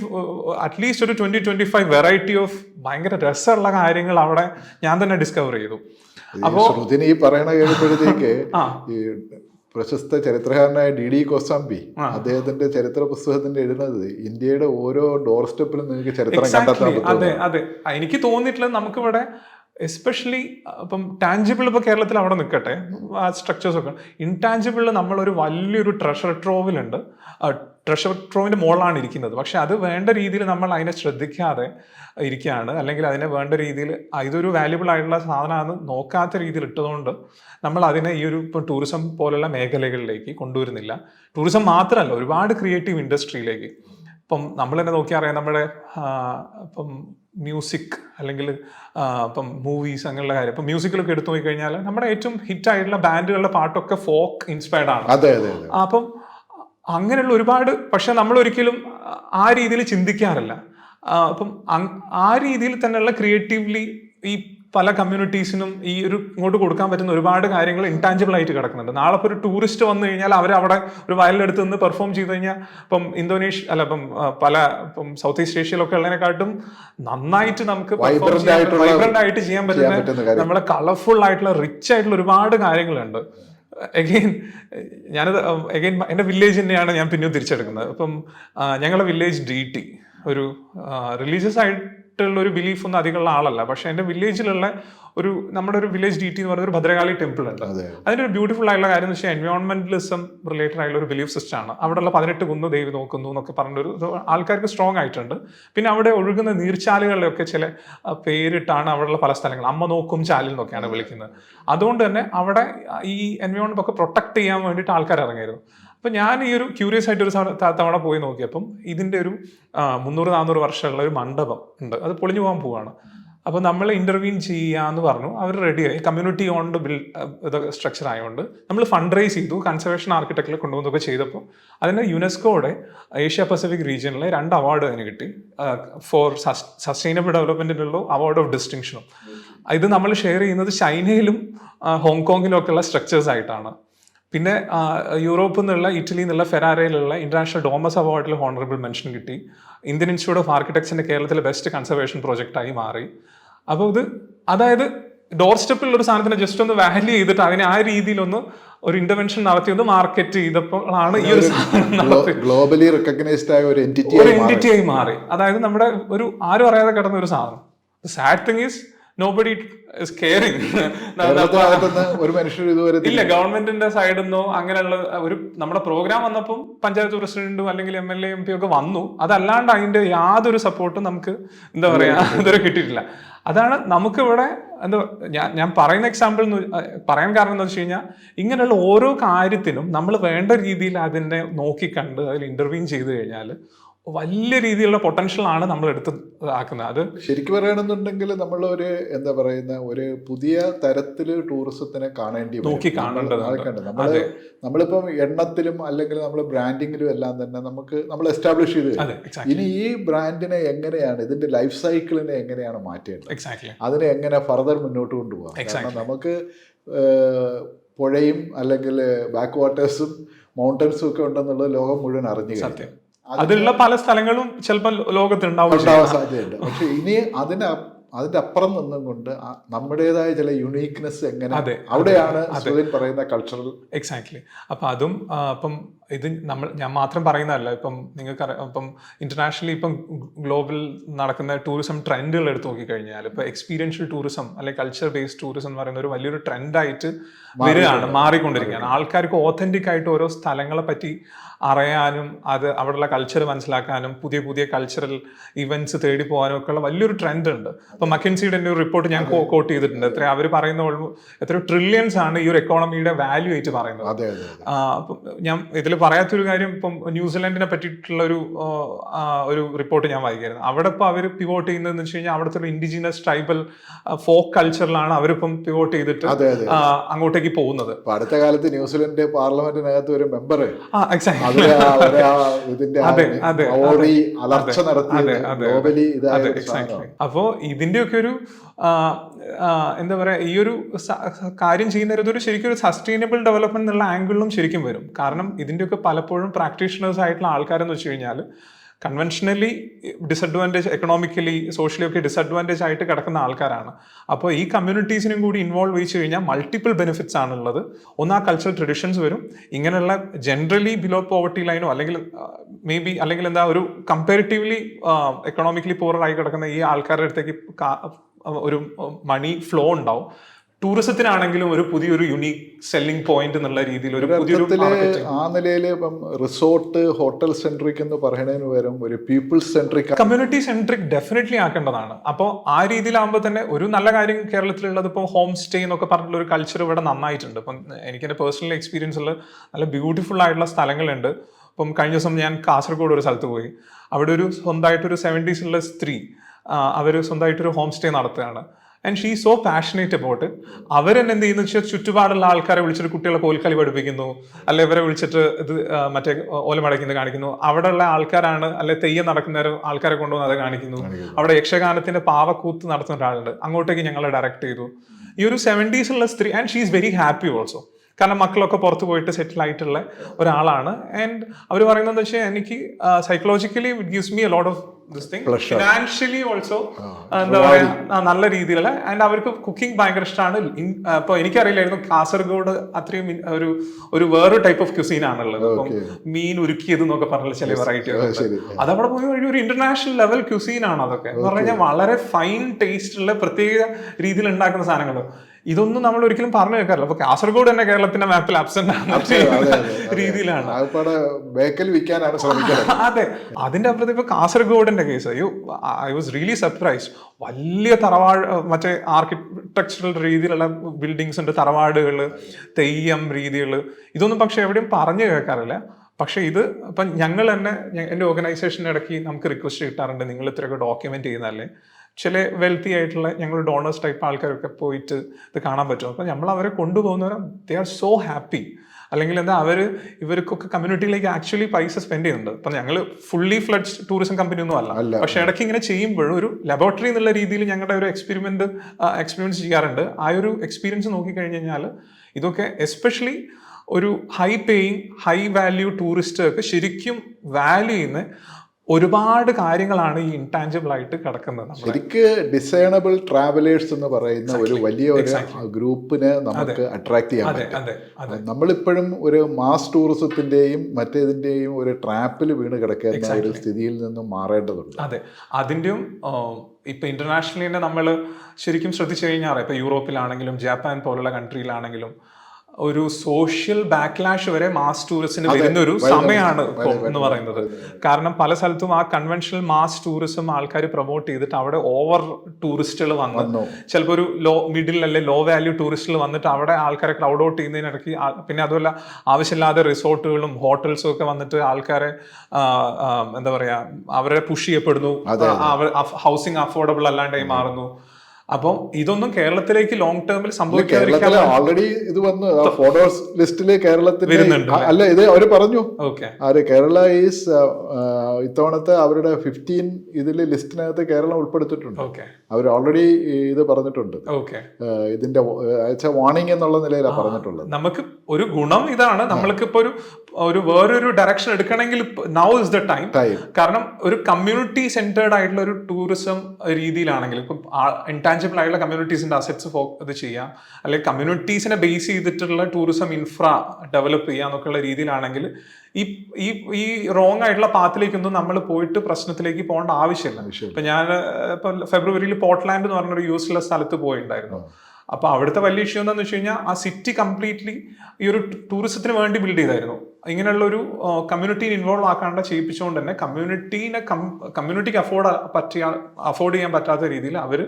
അറ്റ്ലീസ്റ്റ് ഒരു twenty twenty five variety of ഭയങ്കര രസമുള്ള കാര്യങ്ങൾ അവിടെ ഞാൻ തന്നെ ഡിസ്കവർ ചെയ്തു. അപ്പോൾ ഈ പറയണ കേൾക്കുമ്പോഴത്തേക്ക് പ്രശസ്ത ചരിത്രകാരനായ ഡി ഡി കോസാമ്പി അദ്ദേഹത്തിന്റെ ചരിത്ര പുസ്തകത്തിന്റെ എഴുതുന്നത് ഇന്ത്യയുടെ ഓരോ ഡോർ സ്റ്റെപ്പിലും നിങ്ങൾക്ക് ചരിത്രം കണ്ടെത്താൻ. അതെ അതെ. എനിക്ക് തോന്നിയിട്ടുള്ളത് നമുക്കിവിടെ എസ്പെഷ്യലി ഇപ്പം ടാഞ്ചിബിൾ ഇപ്പോൾ കേരളത്തിൽ അവിടെ നിൽക്കട്ടെ. ആ സ്ട്രക്ചേഴ്സ് ഒക്കെ. ഇൻടാഞ്ചിബിളിൽ നമ്മളൊരു വലിയൊരു ട്രഷർ ട്രോവിലുണ്ട് ട്രഷർ ട്രോവിന്റെ മുകളിലാണ് ഇരിക്കുന്നത്. പക്ഷെ അത് വേണ്ട രീതിയിൽ നമ്മൾ അതിനെ ശ്രദ്ധിക്കാതെ ഇരിക്കുകയാണ്. അല്ലെങ്കിൽ അതിനെ വേണ്ട രീതിയിൽ ഇതൊരു വാല്യുബിൾ ആയിട്ടുള്ള സാധനമാണ് നോക്കാത്ത രീതിയിൽ ഇട്ടതുകൊണ്ട് നമ്മൾ അതിനെ ഈ ഒരു ഇപ്പം ടൂറിസം പോലുള്ള മേഖലകളിലേക്ക് കൊണ്ടുവരുന്നില്ല. ടൂറിസം മാത്രമല്ല ഒരുപാട് ക്രിയേറ്റീവ് ഇൻഡസ്ട്രിയിലേക്ക് ഇപ്പം നമ്മൾ തന്നെ നോക്കിയാൽ അറിയാം നമ്മുടെ ഇപ്പം മ്യൂസിക് അല്ലെങ്കിൽ ഇപ്പം മൂവീസ് അങ്ങനെയുള്ള കാര്യം. ഇപ്പം മ്യൂസിക്കിലൊക്കെ എടുത്തു നോക്കി കഴിഞ്ഞാൽ നമ്മുടെ ഏറ്റവും ഹിറ്റ് ആയിട്ടുള്ള ബാൻഡുകളുടെ പാട്ടൊക്കെ ഫോക്ക് ഇൻസ്പയർഡ് ആണ്. അതെ അതെ അതെ. അപ്പം അങ്ങനെയുള്ള ഒരുപാട് പക്ഷെ നമ്മൾ ഒരിക്കലും ആ രീതിയിൽ ചിന്തിക്കാറില്ല. അപ്പം ആ രീതിയിൽ തന്നെയുള്ള ക്രിയേറ്റീവ്ലി ഈ പല കമ്മ്യൂണിറ്റീസിനും ഈ ഒരു ഇങ്ങോട്ട് കൊടുക്കാൻ പറ്റുന്ന ഒരുപാട് കാര്യങ്ങൾ ഇൻടാഞ്ചിബിൾ ആയിട്ട് കിടക്കുന്നുണ്ട്. നാളെ ഇപ്പോൾ ഒരു ടൂറിസ്റ്റ് വന്നു കഴിഞ്ഞാൽ അവർ അവിടെ ഒരു വയലിലെടുത്ത് നിന്ന് പെർഫോം ചെയ്ത് കഴിഞ്ഞാൽ ഇപ്പം ഇന്തോനേഷ്യ അല്ല ഇപ്പം പല ഇപ്പം സൗത്ത് ഈസ്റ്റ് ഏഷ്യയിലൊക്കെ ഉള്ളതിനെക്കാട്ടും നന്നായിട്ട് നമുക്ക് വൈബ്രന്റ് ആയിട്ട് ചെയ്യാൻ പറ്റുന്ന നമ്മളെ കളർഫുൾ ആയിട്ടുള്ള റിച്ച് ആയിട്ടുള്ള ഒരുപാട് കാര്യങ്ങളുണ്ട്. എഗെയിൻ ഞാനത് എഗെയിൻ എന്റെ വില്ലേജ് തന്നെയാണ് ഞാൻ പിന്നെയും തിരിച്ചെടുക്കുന്നത്. അപ്പം ഞങ്ങളുടെ വില്ലേജ് ഡി ടി ഒരു റിലീജിയസ് ആയിട്ടുള്ള ഒരു ബിലീഫ് ഒന്നും അധികമുള്ള ആളല്ല. പക്ഷെ എന്റെ വില്ലേജിലുള്ള ഒരു നമ്മുടെ ഒരു വില്ലേജ് ഡി ടി എന്ന് പറയുന്ന ഒരു ഭദ്രകാളി ടെമ്പിൾ ഉണ്ട്. അതെ. അതിന്റെ ഒരു ബ്യൂട്ടിഫുൾ ആയിട്ടുള്ള കാര്യം എന്ന് വെച്ചാൽ എൻവയോൺമെന്റലിസം റിലേറ്റഡ് ആയിട്ടുള്ള ഒരു ബിലീഫ് സിസ്റ്റം ആണ്. അവിടെയുള്ള പതിനെട്ട് കുന്ന് ദേവി നോക്കുന്നു എന്നൊക്കെ പറഞ്ഞൊരു ഒരു ആൾക്കാർക്ക് സ്ട്രോങ് ആയിട്ടുണ്ട്. പിന്നെ അവിടെ ഒഴുകുന്ന നീർച്ചാലുകളിലൊക്കെ ചില പേരിട്ടാണ് അവിടെയുള്ള പല സ്ഥലങ്ങൾ. അമ്മ നോക്കും ചാലിൽ നിന്നൊക്കെയാണ് വിളിക്കുന്നത്. അതുകൊണ്ട് തന്നെ അവിടെ ഈ എൻവയോൺമെന്റ് ഒക്കെ പ്രൊട്ടക്ട് ചെയ്യാൻ വേണ്ടിയിട്ട് ആൾക്കാർ ഇറങ്ങിയിരുന്നു അപ്പൊ ഞാൻ ഈ ഒരു ക്യൂരിയസ് ആയിട്ട് ഒരു തവണ പോയി നോക്കിയപ്പം ഇതിന്റെ ഒരു മുന്നൂറ് നാനൂറ് വർഷമുള്ള ഒരു മണ്ഡപം ഉണ്ട്. അത് പൊളിഞ്ഞു പോകാൻ പോവാണ്. അപ്പോൾ നമ്മൾ ഇന്റർവ്യൂ ചെയ്യാന്ന് പറഞ്ഞു. അവർ റെഡിയായി കമ്മ്യൂണിറ്റി ഓൺഡ് ബിൽ ഇതൊക്കെ സ്ട്രക്ചർ ആയതുകൊണ്ട് നമ്മൾ ഫണ്ട് റൈസ് ചെയ്തു കൺസർവേഷൻ ആർക്കിടെക്റ്റിൽ കൊണ്ടുവന്നൊക്കെ ചെയ്തപ്പോൾ അതിന് യുനെസ്കോയുടെ ഏഷ്യ പസഫിക് റീജിയനിലെ രണ്ട് അവാർഡ് അതിന് കിട്ടി. ഫോർ സസ്റ്റൈനബിൾ ഡെവലപ്മെന്റിനുള്ള അവാർഡ് ഓഫ് ഡിസ്റ്റിങ്ഷനും ഇത് നമ്മൾ ഷെയർ ചെയ്യുന്നത് ചൈനയിലും ഹോങ്കോങ്ങിലും ഒക്കെയുള്ള സ്ട്രക്ചേഴ്സ് ആയിട്ടാണ്. പിന്നെ യൂറോപ്പിൽ നിന്നുള്ള ഇറ്റലിയിൽ നിന്നുള്ള ഫെറാറയിലുള്ള ഇന്റർനാഷണൽ ഡോമസ് അവാർഡിൽ ഹോണറബിൾ മെൻഷൻ കിട്ടി. ഇന്ത്യൻ ഇൻസ്റ്റിറ്റ്യൂട്ട് ഓഫ് ആർക്കിടെക്ചറിന്റെ കേരളത്തിലെ ബെസ്റ്റ് കൺസർവേഷൻ പ്രോജക്റ്റായി മാറി. അപ്പോൾ ഇത് അതായത് ഡോർ സ്റ്റെപ്പിലുള്ള ഒരു സാധനത്തിനെ ജസ്റ്റ് ഒന്ന് വാല്യൂ ചെയ്തിട്ട് അതിനെ ആ രീതിയിലൊന്ന് ഒരു ഇന്റർവെൻഷൻ നടത്തി ഒന്ന് മാർക്കറ്റ് ചെയ്തപ്പോഴാണ് ഈ ഒരു സാധനം ഗ്ലോബലി റെക്കഗ്നൈസ്ഡ് ആയ ഒരു എന്റിറ്റി ആയി മാറി. അതായത് നമ്മുടെ ഒരു ആരും അറിയാതെ കിടന്ന ഒരു സാധനം. Sad thing is nobody is caring ഒരു മനുഷ്യർ ഇതുവരെ ഇല്ല ഗവൺമെന്റിന്റെ സൈഡിൽ നിന്നോ അങ്ങനെയുള്ള ഒരു നമ്മുടെ പ്രോഗ്രാം വന്നപ്പം പഞ്ചായത്ത് പ്രസിഡന്റും അല്ലെങ്കിൽ M L A M P ഒക്കെ വന്നു. അതല്ലാണ്ട് അതിന്റെ യാതൊരു സപ്പോർട്ടും നമുക്ക് എന്താ പറയാ ഇതുവരെ കിട്ടിയിട്ടില്ല. അതാണ് നമുക്ക് ഇവിടെ എന്താ ഞാൻ ഞാൻ പറയുന്ന എക്സാമ്പിൾ പറയാൻ കാരണം എന്ന് വെച്ച് കഴിഞ്ഞാൽ ഇങ്ങനെയുള്ള ഓരോ കാര്യത്തിനും നമ്മൾ വേണ്ട രീതിയിൽ അതിനെ നോക്കിക്കണ്ട് അതിൽ ഇന്റർവ്യൂ ചെയ്ത് കഴിഞ്ഞാൽ വലിയ രീതിയിലുള്ള പൊട്ടൻഷ്യൽ ആണ് നമ്മൾ എടുത്ത് ആക്കുന്നത്. അത് ശരിക്കും പറയുകയാണെന്നുണ്ടെങ്കിൽ നമ്മൾ ഒരു എന്താ പറയുന്ന ഒരു പുതിയ തരത്തിൽ ടൂറിസത്തിനെ കാണേണ്ടി. നോക്കി കാണേണ്ടത് നമ്മൾ നമ്മളിപ്പം എണ്ണത്തിലും അല്ലെങ്കിൽ നമ്മൾ ബ്രാൻഡിങ്ങിലും എല്ലാം തന്നെ നമുക്ക് നമ്മൾ എസ്റ്റാബ്ലിഷ് ചെയ്ത് ഇനി ഈ ബ്രാൻഡിനെ എങ്ങനെയാണ് ഇതിന്റെ ലൈഫ് സൈക്കിളിനെ എങ്ങനെയാണ് മാറ്റേണ്ടത്? അതിനെ എങ്ങനെ ഫർദർ മുന്നോട്ട് കൊണ്ടുപോകാം? കാരണം നമുക്ക് പുഴയും അല്ലെങ്കിൽ ബാക്ക് വാട്ടേഴ്സും മൗണ്ടൻസും ഒക്കെ ഉണ്ടെന്നുള്ളത് ലോകം മുഴുവൻ അറിഞ്ഞു കഴിഞ്ഞു. അതിലുള്ള പല സ്ഥലങ്ങളും ചിലപ്പോൾ ലോകത്തുണ്ടാവും സാധ്യതയുണ്ട്. പക്ഷെ ഇനി അതിന് അതിന്റെ അപ്പുറം നിന്നും കൊണ്ട് നമ്മുടേതായ ചില യുണീക്നെസ് എങ്ങനെ അവിടെയാണ് പറയുന്ന കൾച്ചറൽ എക്സാക്ട്ലി അപ്പൊ അതും അപ്പം ഇത് നമ്മൾ ഞാൻ മാത്രം പറയുന്നതല്ല ഇപ്പം നിങ്ങൾക്ക് ഇപ്പം ഇന്റർനാഷണലി ഇപ്പം ഗ്ലോബൽ നടക്കുന്ന ടൂറിസം ട്രെൻഡുകൾ എടുത്ത് നോക്കിക്കഴിഞ്ഞാൽ ഇപ്പൊ എക്സ്പീരിയൻഷ്യൽ ടൂറിസം അല്ലെങ്കിൽ കൾച്ചർ ബേസ്ഡ് ടൂറിസം എന്ന് പറയുന്ന ഒരു വലിയൊരു ട്രെൻഡായിട്ട് വരികയാണ് മാറിക്കൊണ്ടിരിക്കുകയാണ്. ആൾക്കാർക്ക് ഓതന്റിക് ആയിട്ട് ഓരോ സ്ഥലങ്ങളെ പറ്റി അറിയാനും അത് അവിടെയുള്ള കൾച്ചർ മനസ്സിലാക്കാനും പുതിയ പുതിയ കൾച്ചറൽ ഇവന്റ്സ് തേടി പോകാനും ഒക്കെ ഉള്ള വലിയൊരു ട്രെൻഡ് ഉണ്ട്. ഇപ്പൊ മക്കൻസിയുടെ ഒരു റിപ്പോർട്ട് ഞാൻ കോട്ട് ചെയ്തിട്ടുണ്ട്. എത്ര അവർ പറയുന്ന എത്ര ട്രില്യൻസ് ആണ് ഈ ഒരു എക്കോണമിയുടെ വാല്യൂ ആയിട്ട് പറയുന്നത്. ഞാൻ ഇതിൽ പറയാത്തൊരു കാര്യം ഇപ്പം ന്യൂസിലാൻഡിനെ പറ്റിയിട്ടുള്ള ഒരു ഒരു റിപ്പോർട്ട് ഞാൻ വായിക്കായിരുന്നു. അവിടെ ഇപ്പോൾ അവർ പിവോട്ട് ചെയ്യുന്നതെന്ന് വെച്ച് കഴിഞ്ഞാൽ അവിടുത്തെ ഒരു ഇൻഡിജിനസ് ട്രൈബൽ ഫോക്ക് കൾച്ചറിലാണ് അവരിപ്പം പിവോട്ട് ചെയ്തിട്ട് അങ്ങോട്ടേക്ക് പോകുന്നത്. ഇപ്പൊ അടുത്ത കാലത്ത് ന്യൂസിലൻഡ് പാർലമെന്റിനകത്ത് ഒരു മെമ്പർ ഇതിന്റെ അലർച്ച അപ്പോൾ ഇതിന്റെയൊക്കെ ഒരു എന്താ പറയാ ഈ ഒരു കാര്യം ചെയ്യുന്ന ഒരു ശരിക്കും ഒരു സസ്റ്റൈനബിൾ ഡെവലപ്മെന്റ് എന്നുള്ള ആംഗിളിലും ശരിക്കും വരും. കാരണം ഇതിന്റെയൊക്കെ പലപ്പോഴും പ്രാക്ടീഷണേഴ്സ് ആയിട്ടുള്ള ആൾക്കാരെന്ന് വെച്ച് കഴിഞ്ഞാൽ കൺവെൻഷനലി ഡിസഡ്വാന്റേജ് എക്കണോമിക്കലി സോഷ്യലി ഒക്കെ ഡിസഡ്വാന്റേജ് ആയിട്ട് കിടക്കുന്ന ആൾക്കാരാണ്. അപ്പോൾ ഈ കമ്മ്യൂണിറ്റീസിനും കൂടി ഇൻവോൾവ് ചെയ്ത് കഴിഞ്ഞാൽ മൾട്ടിപ്പിൾ ബെനിഫിറ്റ്സ് ആണുള്ളത്. ഒന്ന് ആ കൾച്ചറൽ ട്രഡീഷൻസ് വരും. ഇങ്ങനെയുള്ള ജനറലി ബിലോ പോവർട്ടി ലൈനോ അല്ലെങ്കിൽ മേ ബി അല്ലെങ്കിൽ എന്താ ഒരു കമ്പാരിറ്റീവ്ലി എക്കണോമിക്കലി പൂറായി കിടക്കുന്ന ഈ ആൾക്കാരുടെ അടുത്തേക്ക് ഒരു മണി ഫ്ലോ ഉണ്ടാവും. ടൂറിസത്തിനാണെങ്കിലും ഒരു പുതിയൊരു യുണീക് സെല്ലിംഗ് പോയിന്റ് എന്നുള്ള രീതിയിൽ ഒരു പുതിയൊരു ആ നിലയിൽ ഇപ്പം റിസോർട്ട് ഹോട്ടൽ സെൻട്രിക് എന്ന് പറയുന്നതിന് പകരം ഒരു people centric community centric definitely ആക്കേണ്ടതാണ്. അപ്പോൾ ആ രീതിയിലാകുമ്പോൾ തന്നെ ഒരു നല്ല കാര്യം കേരളത്തിലുള്ളത് ഇപ്പോൾ ഹോം സ്റ്റേ എന്നൊക്കെ പറഞ്ഞിട്ടുള്ള ഒരു കൾച്ചർ ഇവിടെ നന്നായിട്ടുണ്ട്. ഇപ്പം എനിക്ക് എന്റെ പേഴ്സണൽ എക്സ്പീരിയൻസിൽ നല്ല ബ്യൂട്ടിഫുൾ ആയിട്ടുള്ള സ്ഥലങ്ങളുണ്ട്. ഇപ്പം കഴിഞ്ഞ ദിവസം ഞാൻ കാസർഗോഡ് ഒരു സ്ഥലത്ത് പോയി. അവിടെ ഒരു സ്വന്തമായിട്ടൊരു സെവന്റീസിലുള്ള സ്ത്രീ അവർ സ്വന്തമായിട്ടൊരു ഹോം സ്റ്റേ നടത്തുകയാണ്. And she so passionate about അവരെന്നെ എന്ത് ചെയ്യുന്നു? വെച്ചാൽ ചുറ്റുപാടുള്ള ആൾക്കാരെ വിളിച്ചിട്ട് കുട്ടികളെ കോൽക്കളി പഠിപ്പിക്കുന്നു. അല്ലെ ഇവരെ വിളിച്ചിട്ട് ഇത് മറ്റേ ഓലമടക്കുന്നത് കാണിക്കുന്നു. അവിടെയുള്ള ആൾക്കാരാണ് അല്ലെ തെയ്യം നടക്കുന്ന ആൾക്കാരെ കൊണ്ടുവന്ന് അത് കാണിക്കുന്നു. അവിടെ യക്ഷഗാനത്തിന്റെ പാവക്കൂത്ത് നടത്തുന്ന ഒരാളുണ്ട്. അങ്ങോട്ടേക്ക് ഞങ്ങളെ ഡയറക്റ്റ് ചെയ്തു. ഈ ഒരു സെവന്റീസുള്ള സ്ത്രീ and she is very happy also കാരണം മക്കളൊക്കെ പുറത്ത് പോയിട്ട് സെറ്റിൽ ആയിട്ടുള്ള ഒരാളാണ്. ആൻഡ് അവർ പറയുന്നത് വെച്ചാൽ എനിക്ക് psychologically it gives me a lot of financially also എന്താ പറയാ നല്ല രീതിയിലുള്ള ആൻഡ് അവർക്ക് കുക്കിംഗ് ഭയങ്കര ഇഷ്ടമാണ് ഇപ്പൊ എനിക്കറിയില്ലായിരുന്നു കാസർഗോഡ് അത്രയും ഒരു ഒരു വേറെ ടൈപ്പ് ഓഫ് ക്യുസീൻ ആണുള്ളത്. ഇപ്പം മീൻ ഉരുക്കിയത് എന്നൊക്കെ പറഞ്ഞ ചില വെറൈറ്റി അതവിടെ പോയി കഴിഞ്ഞാൽ ഒരു ഇന്റർനാഷണൽ ലെവൽ ക്യുസീൻ ആണ് അതൊക്കെ. എന്ന് പറഞ്ഞാൽ വളരെ ഫൈൻ ടേസ്റ്റ് ഉള്ള പ്രത്യേക രീതിയിൽ ഉണ്ടാക്കുന്ന സാധനങ്ങൾ ഇതൊന്നും നമ്മൾ ഒരിക്കലും പറഞ്ഞു വെക്കാറില്ല അപ്പൊ കാസർഗോഡ് തന്നെ കേരളത്തിന്റെ മാപ്പിൽ അബ്സെന്റ് ആണ്. രീതിയിലാണ്. ബേക്കൽ വിൽക്കാനാണ് ശ്രമിക്കുന്നത്. അതെ. അതിന്റെ അപ്പുറത്ത് ഇപ്പൊ കാസർഗോഡിന്റെ കേസ് അയ്യോ ഐ വാസ് റിയലി സർപ്രൈസ് വലിയ തറവാട് മറ്റേ ആർക്കിടെക്ചറൽ രീതിയിലുള്ള ബിൽഡിങ്സ് ഉണ്ട് തറവാടുകൾ തെയ്യം രീതികൾ ഇതൊന്നും പക്ഷെ എവിടെയും പറഞ്ഞു കേൾക്കാറില്ല. പക്ഷെ ഇത് ഇപ്പം ഞങ്ങൾ തന്നെ എന്റെ ഓർഗനൈസേഷന്റെ ഇടയ്ക്ക് നമുക്ക് റിക്വസ്റ്റ് കിട്ടാറുണ്ട്. നിങ്ങൾ ഇത്രയൊക്കെ ഡോക്യുമെന്റ് ചെയ്യുന്നതല്ലേ? ചില വെൽത്തി ആയിട്ടുള്ള ഞങ്ങൾ ഡോണേഴ്സ് ടൈപ്പ് ആൾക്കാരൊക്കെ പോയിട്ട് ഇത് കാണാൻ പറ്റും. അപ്പോൾ നമ്മൾ അവരെ കൊണ്ടുപോകുന്നവർ ദേ ആർ സോ ഹാപ്പി അല്ലെങ്കിൽ എന്താ അവർ ഇവർക്കൊക്കെ കമ്മ്യൂണിറ്റിയിലേക്ക് ആക്ച്വലി പൈസ സ്പെൻഡ് ചെയ്യുന്നുണ്ട്. അപ്പം ഞങ്ങൾ ഫുള്ളി ഫ്ലഡ് ടൂറിസം കമ്പനി ഒന്നും അല്ല. പക്ഷേ പക്ഷെ ഇടയ്ക്ക് ഇങ്ങനെ ചെയ്യുമ്പോഴും ഒരു ലബോറട്ടറി എന്നുള്ള രീതിയിൽ ഞങ്ങളുടെ ഒരു എക്സ്പെരിമെന്റ് എക്സ്പീരിയൻസ് ചെയ്യാറുണ്ട്. ആ ഒരു എക്സ്പീരിയൻസ് നോക്കിക്കഴിഞ്ഞ് കഴിഞ്ഞാൽ ഇതൊക്കെ എസ്പെഷ്യലി ഒരു ഹൈ പേയിങ് ഹൈ വാല്യൂ ടൂറിസ്റ്റൊക്കെ ശരിക്കും വാല്യൂ ചെയ്യുന്ന ഒരുപാട് കാര്യങ്ങളാണ് ഈ ഇൻടാഞ്ചിബിൾ ആയിട്ട് കിടക്കുന്നത് ശരിക്ക് ഡിസൈനബിൾ ട്രാവലേഴ്സ് എന്ന് പറയുന്ന ഒരു വലിയ ഒരു ഗ്രൂപ്പിനെ നമുക്ക് അട്രാക്ട് ചെയ്യാൻ പറ്റും. നമ്മളിപ്പോഴും ഒരു മാസ് ടൂറിസത്തിന്റെയും മറ്റേതിന്റെയും ഒരു ട്രാപ്പിൽ വീണ് കിടക്കുന്ന ഒരു സ്ഥിതിയിൽ നിന്നും മാറേണ്ടതുണ്ട്. അതെ. അതിന്റെയും ഇപ്പൊ ഇന്റർനാഷണലിനെ നമ്മൾ ശരിക്കും ശ്രദ്ധിച്ചു കഴിഞ്ഞാൽ ഇപ്പൊ യൂറോപ്പിലാണെങ്കിലും ജപ്പാൻ പോലുള്ള കൺട്രിയിലാണെങ്കിലും ഒരു സോഷ്യൽ ബാക്ക്ലാഷ് വരെ മാസ് ടൂറിസ്റ്റിന് വരുന്ന ഒരു സമയമാണ് എന്ന് പറയുന്നത്. കാരണം പല സ്ഥലത്തും ആ കൺവെൻഷണൽ മാസ് ടൂറിസം ആൾക്കാർ പ്രൊമോട്ട് ചെയ്തിട്ട് അവിടെ ഓവർ ടൂറിസ്റ്റുകൾ വന്ന്. ചിലപ്പോൾ ഒരു ലോ മിഡിൽ അല്ലെ ലോ വാല്യൂ ടൂറിസ്റ്റുകൾ വന്നിട്ട് അവിടെ ആൾക്കാരെ ക്രൗഡ് ഔട്ട് ചെയ്യുന്നതിനിടയ്ക്ക് പിന്നെ അതുമല്ല ആവശ്യമില്ലാതെ റിസോർട്ടുകളും ഹോട്ടൽസും ഒക്കെ വന്നിട്ട് ആൾക്കാരെ എന്താ പറയാ അവരെ പുഷ് ചെയ്യപ്പെടുന്നു. ഹൗസിംഗ് അഫോർഡബിൾ അല്ലാണ്ടായി മാറുന്നു. അപ്പം ഇതൊന്നും കേരളത്തിലേക്ക് ലോങ് ടേമിൽ കേരളത്തിൽ ഓൾറെഡി ഇത് വന്നു ഫോട്ടോസ് ലിസ്റ്റിൽ ആ, അല്ല ഇത് അവർ പറഞ്ഞു. ഓക്കെ. ആര് കേരള ഈസ് ഇത്തവണത്തെ അവരുടെ ഫിഫ്റ്റീൻ ഇതിൽ ലിസ്റ്റിനകത്ത് കേരളം ഉൾപ്പെടുത്തിയിട്ടുണ്ട്. അവർ ഓൾറെഡി ഇത് പറഞ്ഞിട്ടുണ്ട്. ഇതിന്റെ വാണിംഗ് എന്നുള്ള നിലയിലാണ് പറഞ്ഞിട്ടുള്ളത്. നമുക്ക് ഒരു ഗുണം ഇതാണ്. നമ്മൾക്ക് ഇപ്പൊ ഒരു ഒരു വേറൊരു ഡയറക്ഷൻ എടുക്കണമെങ്കിൽ നൗ ഇസ് ദ ടൈം കാരണം ഒരു കമ്മ്യൂണിറ്റി സെന്റേർഡ് ആയിട്ടുള്ള ഒരു ടൂറിസം രീതിയിലാണെങ്കിൽ ഇപ്പം ഇൻടാഞ്ചിബിൾ ആയിട്ടുള്ള കമ്മ്യൂണിറ്റീസിന്റെ അസറ്റ്സ് ഇത് ചെയ്യാം. അല്ലെങ്കിൽ കമ്മ്യൂണിറ്റീസിനെ ബേസ് ചെയ്തിട്ടുള്ള ടൂറിസം ഇൻഫ്ര ഡെവലപ്പ് ചെയ്യുക എന്നൊക്കെയുള്ള രീതിയിലാണെങ്കിൽ ഈ ഈ ഈ റോങ് ആയിട്ടുള്ള പാത്തിലേക്കൊന്നും നമ്മൾ പോയിട്ട് പ്രശ്നത്തിലേക്ക് പോകേണ്ട ആവശ്യമില്ല. ആവശ്യമില്ല. ഇപ്പൊ ഞാൻ ഇപ്പൊ ഫെബ്രുവരിയിൽ പോർട്ട്ലാൻഡ് എന്ന് പറഞ്ഞൊരു യൂസ്ലെസ് സ്ഥലത്ത് പോയിട്ടുണ്ടായിരുന്നു അപ്പൊ അവിടുത്തെ വലിയ ഇഷ്യൂ എന്താണെന്ന് വെച്ച് കഴിഞ്ഞാൽ ആ സിറ്റി കംപ്ലീറ്റ്ലി ഈ ഒരു ടൂറിസത്തിന് വേണ്ടി ബിൽഡ് ചെയ്തായിരുന്നു. ഇങ്ങനെയുള്ള ഒരു കമ്മ്യൂണിറ്റീനെ ഇൻവോൾവ് ആക്കാണ്ട് ചെയ്യിപ്പിച്ചുകൊണ്ട് തന്നെ കമ്മ്യൂണിറ്റീനെ കമ്മ്യൂണിറ്റിക്ക് അഫോർഡ് പറ്റിയ അഫോർഡ് ചെയ്യാൻ പറ്റാത്ത രീതിയിൽ അവർ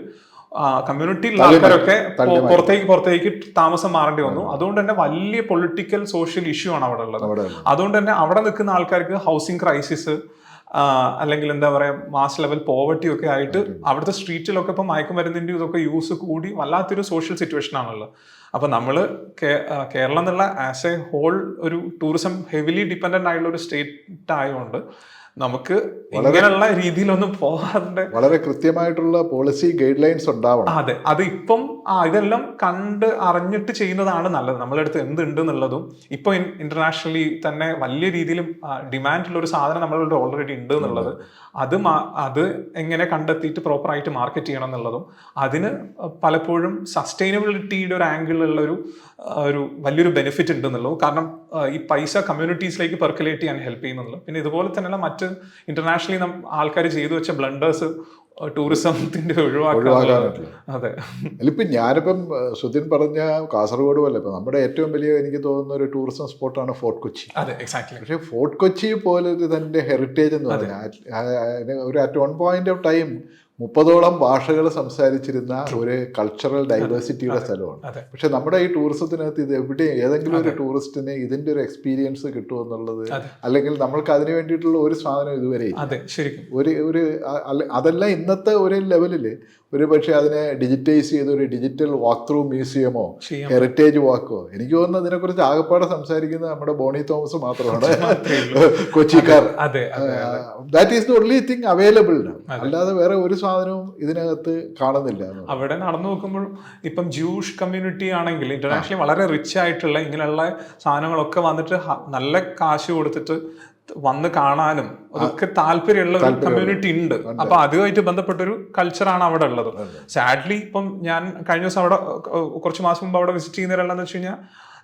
കമ്മ്യൂണിറ്റിയിലുള്ള ആൾക്കാരൊക്കെ പുറത്തേക്ക് പുറത്തേക്ക് താമസം മാറേണ്ടി വന്നു. അതുകൊണ്ട് തന്നെ വലിയ പൊളിറ്റിക്കൽ സോഷ്യൽ ഇഷ്യൂ ആണ് അവിടെ ഉള്ളത്. അതുകൊണ്ട് തന്നെ അവിടെ നിൽക്കുന്ന ആൾക്കാർക്ക് ഹൗസിംഗ് ക്രൈസിസ് അല്ലെങ്കിൽ എന്താ പറയാ മാസ് ലെവൽ പോവർട്ടി ഒക്കെ ആയിട്ട് അവിടുത്തെ സ്ട്രീറ്റിലൊക്കെ ഇപ്പൊ മയക്കുമരുന്നിന്റെ ഇതൊക്കെ യൂസ് കൂടി വല്ലാത്തൊരു സോഷ്യൽ സിറ്റുവേഷൻ ആണല്ലോ അപ്പൊ നമ്മൾ കേരളം എന്നുള്ള ആസ് എ ഹോൾ ഒരു ടൂറിസം ഹെവിലി ഡിപ്പെൻഡന്റ് ആയിട്ടുള്ള ഒരു സ്റ്റേറ്റ് ആയതുകൊണ്ട് നമുക്ക് ഇങ്ങനെയുള്ള രീതിയിലൊന്നും പോകാറുണ്ട് വളരെ കൃത്യമായിട്ടുള്ള പോളിസി ഗൈഡ് ലൈൻസ് ഉണ്ടാവണം അതെ. അത് ഇപ്പം ആ ഇതെല്ലാം കണ്ട് അറിഞ്ഞിട്ട് ചെയ്യുന്നതാണ് നല്ലത്. നമ്മളെ അടുത്ത് എന്തുണ്ട് എന്നുള്ളതും ഇപ്പൊ ഇന്റർനാഷണലി തന്നെ വലിയ രീതിയിൽ ഡിമാൻഡുള്ള ഒരു സാധനം നമ്മളുടെ ഓൾറെഡി ഉണ്ട് എന്നുള്ളത്. അത് അത് എങ്ങനെ കണ്ടെത്തിയിട്ട് പ്രോപ്പറായിട്ട് മാർക്കറ്റ് ചെയ്യണം എന്നുള്ളതും അതിന് പലപ്പോഴും സസ്റ്റൈനബിലിറ്റിയുടെ ഒരു ആംഗിളിലുള്ള ഒരു ഒരു വലിയൊരു ബെനിഫിറ്റ് ഉണ്ട് എന്നുള്ളത് കാരണം ഈ പൈസ കമ്മ്യൂണിറ്റീസിലേക്ക് പെർക്കുലേറ്റ് ചെയ്യാൻ ഹെൽപ്പ് ചെയ്യുന്നുള്ളൂ പിന്നെ ഇതുപോലെ തന്നെയുള്ള മറ്റ് ഇന്റർനാഷണലി ആൾക്കാർ ചെയ്തു വെച്ച ബ്ലണ്ടേഴ്സ് ടൂറിസത്തിന്റെ ഒഴിവാക്കാനായിട്ടുള്ള. അതെ. ഞാനിപ്പം സുധിൻ പറഞ്ഞ കാസർഗോഡ് പോലെ ഇപ്പം നമ്മുടെ ഏറ്റവും വലിയ എനിക്ക് തോന്നുന്ന ഒരു ടൂറിസം സ്പോട്ടാണ് ഫോർട്ട് കൊച്ചി. അതെ എക്സാക്ട്ലി പക്ഷേ ഫോർട്ട് കൊച്ചി പോലെ തന്റെ ഹെറിറ്റേജ് എന്ന് പറഞ്ഞാൽ ഒരു at one point of time മുപ്പതോളം ഭാഷകൾ സംസാരിച്ചിരുന്ന ഒരു കൾച്ചറൽ ഡൈവേഴ്സിറ്റിയുടെ സ്ഥലമാണ്. പക്ഷെ നമ്മുടെ ഈ ടൂറിസത്തിനകത്ത് ഇത് എവിടെ ഏതെങ്കിലും ഒരു ടൂറിസ്റ്റിന് ഇതിന്റെ ഒരു എക്സ്പീരിയൻസ് കിട്ടുമെന്നുള്ളത് എന്നുള്ളത് അല്ലെങ്കിൽ നമ്മൾക്ക് അതിന് വേണ്ടിയിട്ടുള്ള ഒരു സാധനം ഇതുവരെ ഒരു ഒരു അതല്ല ഇന്നത്തെ ഒരു ലെവലിൽ ഒരു പക്ഷേ അതിനെ ഡിജിറ്റൈസ് ചെയ്ത ഒരു ഡിജിറ്റൽ വാക്ക് ത്രൂ മ്യൂസിയമോ ഹെറിറ്റേജ് വാക്കോ എനിക്ക് തോന്നുന്നു അതിനെക്കുറിച്ച് ആകെപ്പാടെ സംസാരിക്കുന്നത് നമ്മുടെ ബോണി തോമസ് മാത്രമാണ്. കൊച്ചിക്കാർ. That is the only thing available അല്ലാതെ വേറെ ഒരു സാധനവും ഇതിനകത്ത് കാണുന്നില്ല അവിടെ നടന്നു നോക്കുമ്പോൾ ഇപ്പം ജൂഷ് കമ്മ്യൂണിറ്റി ആണെങ്കിൽ ഇന്റർനാഷണലി വളരെ റിച്ച് ആയിട്ടുള്ള ഇങ്ങനെയുള്ള സാധനങ്ങളൊക്കെ വന്നിട്ട് നല്ല കാശ് കൊടുത്തിട്ട് വന്ന് കാണാനും അതൊക്കെ താല്പര്യമുള്ള ഒരു കമ്മ്യൂണിറ്റി ഉണ്ട്. അപ്പൊ അതുമായിട്ട് ബന്ധപ്പെട്ട ഒരു കൾച്ചറാണ് അവിടെ ഉള്ളത്. സാഡ്ലി ഇപ്പം ഞാൻ കഴിഞ്ഞ ദിവസം അവിടെ കുറച്ച് മാസം മുമ്പ് അവിടെ വിസിറ്റ് ചെയ്യുന്നവരെല്ലാം വെച്ച് കഴിഞ്ഞാൽ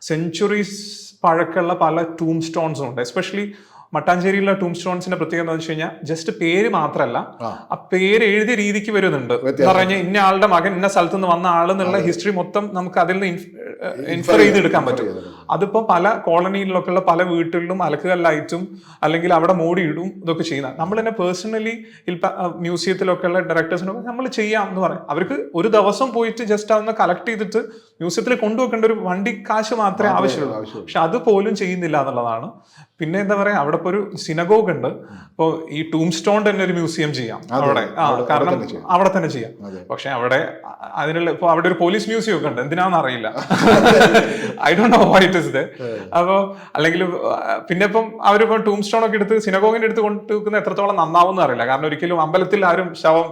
സെഞ്ചുറീസ് പഴക്കമുള്ള പല ടൂം സ്റ്റോൺസും ഉണ്ട്. എസ്പെഷ്യലി മട്ടാഞ്ചേരിയിലുള്ള ടൂം സ്റ്റോൺസിന്റെ പ്രത്യേകത എന്ന് വെച്ച് കഴിഞ്ഞാൽ ജസ്റ്റ് പേര് മാത്രമല്ല ആ. പേര് എഴുതിയ രീതിക്ക് വരുന്നുണ്ട്. എന്ന് പറഞ്ഞാൽ ഇന്ന ആളുടെ മകൻ ഇന്ന സ്ഥലത്ത് നിന്ന് വന്ന ആൾ എന്നുള്ള ഹിസ്റ്ററി മൊത്തം നമുക്ക് അതിൽ നിന്ന് ഇൻഫർ ചെയ്തെടുക്കാൻ പറ്റും. അതിപ്പോ പല കോളനിയിലൊക്കെ ഉള്ള പല വീട്ടിലും അലക്കുകല്ലായിട്ടും അല്ലെങ്കിൽ അവിടെ മൂടിയിടും ഇതൊക്കെ ചെയ്യുന്ന. നമ്മൾ തന്നെ പേഴ്സണലി മ്യൂസിയത്തിലൊക്കെ ഉള്ള ഡയറക്ടേഴ്സിനൊക്കെ നമ്മൾ ചെയ്യാം എന്ന് പറയും. അവർക്ക് ഒരു ദിവസം പോയിട്ട് ജസ്റ്റ് അതൊന്ന് കളക്ട് ചെയ്തിട്ട് മ്യൂസിയത്തിൽ കൊണ്ടുവെക്കേണ്ട ഒരു വണ്ടി കാശ് മാത്രമേ ആവശ്യമുള്ളൂ. പക്ഷെ അത് പോലും ചെയ്യുന്നില്ല എന്നുള്ളതാണ്. പിന്നെ എന്താ പറയാ അവിടെ ഒരു സിനഗോഗ് ഉണ്ട്. അപ്പോൾ ഈ ടൂം സ്റ്റോൺ തന്നെ ഒരു മ്യൂസിയം ചെയ്യാം. അവിടെ. കാരണം തന്നെ ചെയ്യാം. അവിടെ തന്നെ ചെയ്യാം. പക്ഷെ അവിടെ അതിനുള്ള ഇപ്പൊ അവിടെ ഒരു പോലീസ് മ്യൂസിയം ഒക്കെ ഉണ്ട്. എന്തിനാണെന്ന് അറിയില്ല. I don't know what is the അപ്പോ അല്ലെങ്കിൽ പിന്നെ ഇപ്പം അവരിപ്പം ടൂം സ്റ്റോൺ ഒക്കെ എടുത്ത് സിനഗോഗിന്റെ അടുത്ത് കൊണ്ടുവെക്കുന്ന എത്രത്തോളം നന്നാവും അറിയില്ല. കാരണം ഒരിക്കലും അമ്പലത്തിൽ ആരും ശവം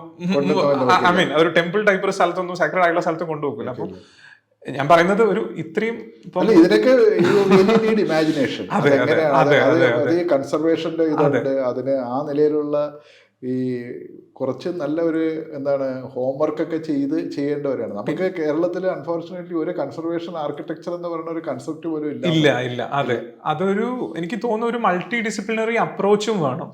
ഐ മീൻ ഒരു ടെമ്പിൾ ടൈപ്പ് ഒരു സ്ഥലത്തൊന്നും സൈക്രഡ് ആയിട്ടുള്ള സ്ഥലത്ത് കൊണ്ടുപോകില്ല അപ്പം ഞാൻ പറയുന്നത് ഒരു ഇത്രയും ഇതിനൊക്കെ ഇമാജിനേഷൻ കൺസർവേഷന്റെ ഇതുണ്ട്. അതിന് ആ നിലയിലുള്ള ഈ കുറച്ച് നല്ല ഒരു എന്താണ് ഹോംവർക്ക് ഒക്കെ ചെയ്ത് ചെയ്യേണ്ടവരാണ്. നമുക്ക് കേരളത്തിൽ അൺഫോർച്ചുനേറ്റ്ലി ഒരു കൺസർവേഷൻ ആർക്കിടെക്ചർ എന്ന് പറയുന്ന ഒരു കൺസെപ്റ്റ് പോലും ഇല്ല. ഇല്ല ഇല്ല. അതെ. അതൊരു എനിക്ക് തോന്നുന്ന ഒരു മൾട്ടി ഡിസിപ്ലിനറി അപ്രോച്ചും വേണം.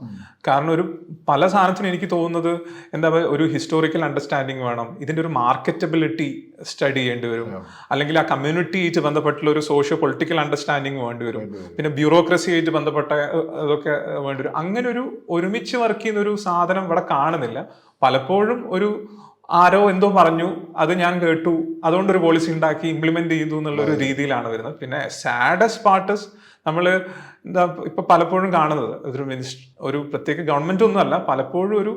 കാരണം ഒരു പല സാധനത്തിനും എനിക്ക് തോന്നുന്നത് എന്താ പറയുക ഒരു ഹിസ്റ്റോറിക്കൽ അണ്ടർസ്റ്റാൻഡിങ് വേണം. ഇതിന്റെ ഒരു മാർക്കറ്റബിലിറ്റി സ്റ്റഡി ചെയ്യേണ്ടി വരും. അല്ലെങ്കിൽ ആ കമ്മ്യൂണിറ്റി ആയിട്ട് ബന്ധപ്പെട്ടുള്ള ഒരു സോഷ്യോ പൊളിറ്റിക്കൽ അണ്ടർസ്റ്റാൻഡിങ് വേണ്ടി വരും. പിന്നെ ബ്യൂറോക്രസി ആയിട്ട് ബന്ധപ്പെട്ട അതൊക്കെ വേണ്ടി വരും. അങ്ങനെ ഒരു ഒരുമിച്ച് വർക്ക് ചെയ്യുന്ന ഒരു സാധനം ഇവിടെ കാണുന്നില്ല. പലപ്പോഴും ഒരു ആരോ എന്തോ പറഞ്ഞു അത് ഞാൻ കേട്ടു. അതുകൊണ്ട് ഒരു പോളിസി ഉണ്ടാക്കി ഇംപ്ലിമെന്റ് ചെയ്തു എന്നുള്ള ഒരു രീതിയിലാണ് വരുന്നത്. പിന്നെ സാഡസ്റ്റ് പാർട്ടസ് നമ്മൾ എന്താ ഇപ്പൊ പലപ്പോഴും കാണുന്നത്. ഒരു മിനിസ്റ്റർ ഒരു പ്രത്യേക ഗവൺമെന്റ് ഒന്നും അല്ല പലപ്പോഴും ഒരു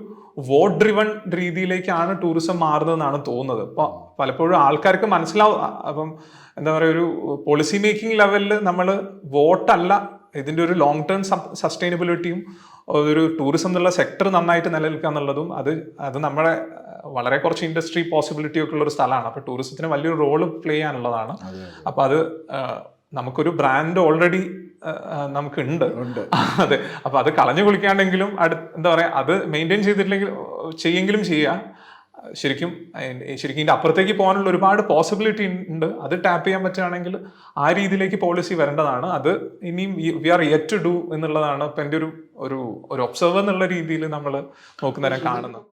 വോട്ട് ഡ്രിവൺ രീതിയിലേക്കാണ് ടൂറിസം മാറുന്നതെന്നാണ് തോന്നുന്നത്. ഇപ്പൊ പലപ്പോഴും ആൾക്കാർക്ക് മനസ്സിലാവും അപ്പം എന്താ പറയുക ഒരു പോളിസി മേക്കിംഗ് ലെവലിൽ നമ്മൾ വോട്ടല്ല ഇതിന്റെ ഒരു ലോങ് ടേം സസ്റ്റൈനബിലിറ്റിയും ഒരു ടൂറിസം എന്നുള്ള സെക്ടർ നന്നായിട്ട് നിലനിൽക്കുക എന്നുള്ളതും അത് അത് നമ്മുടെ വളരെ കുറച്ച് ഇൻഡസ്ട്രി പോസിബിലിറ്റി ഒക്കെ ഉള്ള ഒരു സ്ഥലമാണ് അപ്പോൾ ടൂറിസത്തിന് വലിയൊരു റോൾ പ്ലേ ചെയ്യാനുള്ളതാണ്. അപ്പൊ അത് നമുക്കൊരു ബ്രാൻഡ് ഓൾറെഡി നമുക്ക് ഉണ്ട് ഉണ്ട്. അതെ. അപ്പൊ അത് കളഞ്ഞു കുളിക്കാണ്ടെങ്കിലും അടുത്ത് എന്താ പറയാ അത് മെയിന്റെയിൻ ചെയ്തിട്ടില്ലെങ്കിൽ ചെയ്യെങ്കിലും ചെയ്യുക ശരിക്കും ശരിക്കും ഇതിന്റെ അപ്പുറത്തേക്ക് പോകാനുള്ള ഒരുപാട് പോസിബിലിറ്റി ഉണ്ട്. അത് ടാപ്പ് ചെയ്യാൻ പറ്റുകയാണെങ്കിൽ ആ രീതിയിലേക്ക് പോളിസി വരേണ്ടതാണ്. അത് ഇനിയും we are yet to do എന്നുള്ളതാണ് ഇപ്പം എന്റെ ഒരു ഒരു ഒരു ഒബ്സർവർ എന്നുള്ള രീതിയിൽ നമ്മൾ നോക്കുന്നേരം കാണുന്നത്.